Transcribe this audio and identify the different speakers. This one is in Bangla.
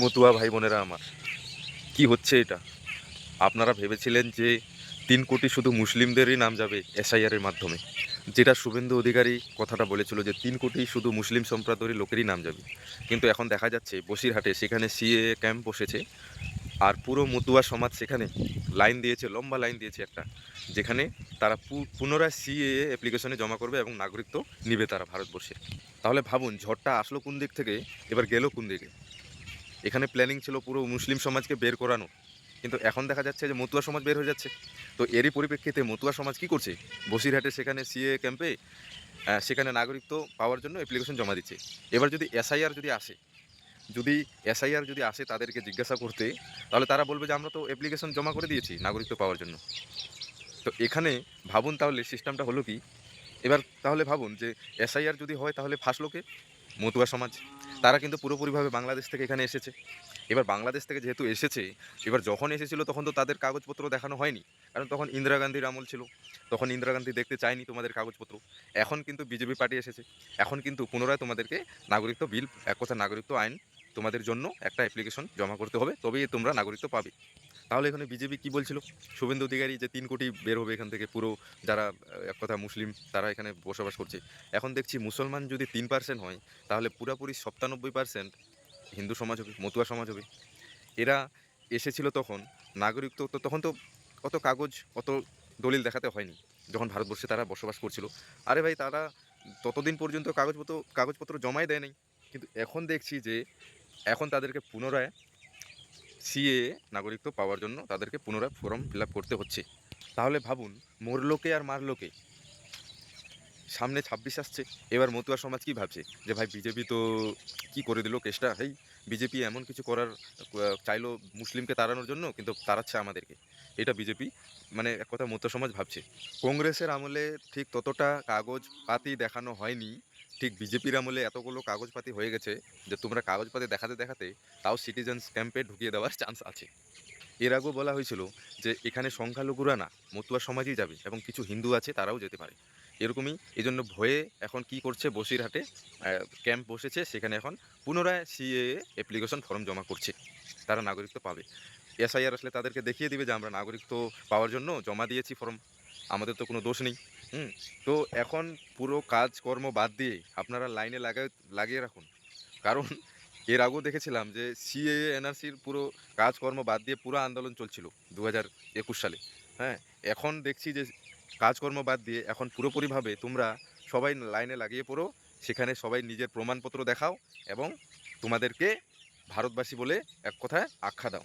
Speaker 1: মতুয়া ভাই বোনেরা আমার। কি হচ্ছে এটা? আপনারা ভেবেছিলেন যে তিন কোটি শুধু মুসলিমদেরই নাম যাবে এসআইআরের মাধ্যমে। যেটা শুভেন্দু অধিকারী কথাটা বলেছিল যে তিন কোটি শুধু মুসলিম সম্প্রদায়ের লোকেরই নাম যাবে। কিন্তু এখন দেখা যাচ্ছে বসিরহাটে সেখানে সিএ ক্যাম্প বসেছে আর পুরো মতুয়া সমাজ সেখানে লাইন দিয়েছে, লম্বা লাইন দিয়েছে একটা, যেখানে তারা পুনরায় সিএ অ্যাপ্লিকেশনে জমা করবে এবং নাগরিকত্ব নিবে তারা ভারতবর্ষে। তাহলে ভাবুন, ঝড়টা আসলো কোন দিক থেকে? এবার গেল কোন দিকে? এখানে প্ল্যানিং ছিল পুরো মুসলিম সমাজকে বের করানো। কিন্তু এখন দেখা যাচ্ছে যে মতুয়া সমাজ বের হয়ে যাচ্ছে। তো এরই পরিপ্রেক্ষিতে মতুয়া সমাজ কি করছে? বসিরহাটে সেখানে সিএ ক্যাম্পে সেখানে নাগরিকত্ব পাওয়ার জন্য অ্যাপ্লিকেশন জমা দিচ্ছে। এবার যদি এসআইআর যদি আসে, যদি এসআইআর যদি আসে তাদেরকে জিজ্ঞাসা করতে, তাহলে তারা বলবে যে আমরা তো অ্যাপ্লিকেশন জমা করে দিয়েছি নাগরিকত্ব পাওয়ার জন্য। তো এখানে ভাবুন তাহলে সিস্টেমটা হলো কি? এবার তাহলে ভাবুন যে এসআইআর যদি হয় তাহলে ফাঁসলো কে মতুয়া সমাজ, তারা কিন্তু পুরোপুরিভাবে বাংলাদেশ থেকে এখানে এসেছে। এবার বাংলাদেশ থেকে যেহেতু এসেছে, এবার যখন এসেছিল তখন তো তাদের কাগজপত্র দেখানো হয়নি। কারণ তখন ইন্দিরা গান্ধীর আমল ছিল, তখন ইন্দিরা গান্ধী দেখতে চায়নি তোমাদের কাগজপত্র। এখন কিন্তু বিজেপি পার্টি এসেছে। এখন কিন্তু পুনরায় তোমাদেরকে নাগরিকত্ব বিল এক কথা নাগরিকত্ব আইন তোমাদের জন্য একটা অ্যাপ্লিকেশন জমা করতে হবে। তবেই তোমরা নাগরিকত্ব পাবে। তাহলে এখানে বিজেপি কি বলছিল? শুভেন্দু অধিকারী যে তিন কোটি বের হবে এখান থেকে পুরো যারা এক কথা মুসলিম, তারা এখানে বসবাস করছে। এখন দেখছি মুসলমান যদি তিন পার্সেন্ট হয়, তাহলে পুরোপুরি সপ্তানব্বই পার্সেন্ট হিন্দু সমাজ হবে, মতুয়া সমাজ হবে। এরা এসেছিল তখন নাগরিক তো তখন তো অত কাগজ, অত দলিল দেখাতে হয়নি, যখন ভারতবর্ষে তারা বসবাস করছিল। আরে ভাই, তারা ততদিন পর্যন্ত কাগজপত্র কাগজপত্র জমাই দেয় নাই। কিন্তু এখন দেখছি যে, এখন তাদেরকে পুনরায় সিএ নাগরিকত্ব পাওয়ার জন্য তাদেরকে পুনরায় ফর্ম ফিল করতে হচ্ছে। তাহলে ভাবুন, মরলোকে আর মারলোকে। সামনে ছাব্বিশ আসছে, এবার মতুয়া সমাজ কি ভাবছে? যে ভাই, বিজেপি তো কি করে দিল কেসটা? হেই, বিজেপি এমন কিছু করার চাইলো মুসলিমকে তাড়ানোর জন্য, কিন্তু তাড়াচ্ছে আমাদেরকে। এটা বিজেপি মানে এক কথা মতুয়া সমাজ ভাবছে। কংগ্রেসের আমলে ঠিক ততটা কাগজ পাতি দেখানো হয়নি ঠিক বিজেপির আমলে এতগুলো কাগজপাতি হয়ে গেছে যে তোমরা কাগজপাতি দেখাতে দেখাতে তাও সিটিজেন্স ক্যাম্পে ঢুকিয়ে দেওয়ার চান্স আছে। এর আগেও বলা হয়েছিল যে এখানে সংখ্যালঘুরা না, মতুয়া সমাজই যাবে এবং কিছু হিন্দু আছে তারাও যেতে পারে। এরকমই এই জন্য ভয়ে এখন কি করছে বসিরহাটে ক্যাম্প বসেছে, সেখানে এখন পুনরায় সিএ অ্যাপ্লিকেশন ফর্ম জমা করছে। তারা নাগরিকত্ব পাবে। এসআইআর আসলে তাদেরকে দেখিয়ে দিবে যে আমরা নাগরিকত্ব পাওয়ার জন্য জমা দিয়েছি ফর্ম আমাদের তো কোনো দোষ নেই, হুম? তো এখন পুরো কাজকর্ম বাদ দিয়ে আপনারা লাইনে লাগাই লাগিয়ে রাখুন। কারণ এর আগেও দেখেছিলাম যে সিএ এনআরসির পুরো কাজকর্ম বাদ দিয়ে পুরো আন্দোলন চলছিল দু হাজার একুশ সালে হ্যাঁ? এখন দেখছি যে কাজকর্ম বাদ দিয়ে এখন পুরোপুরিভাবে তোমরা সবাই লাইনে লাগিয়ে পড়ো, সেখানে সবাই নিজের প্রমাণপত্র দেখাও এবং তোমাদেরকে ভারতবাসী বলে এক কথায় আখ্যা দাও।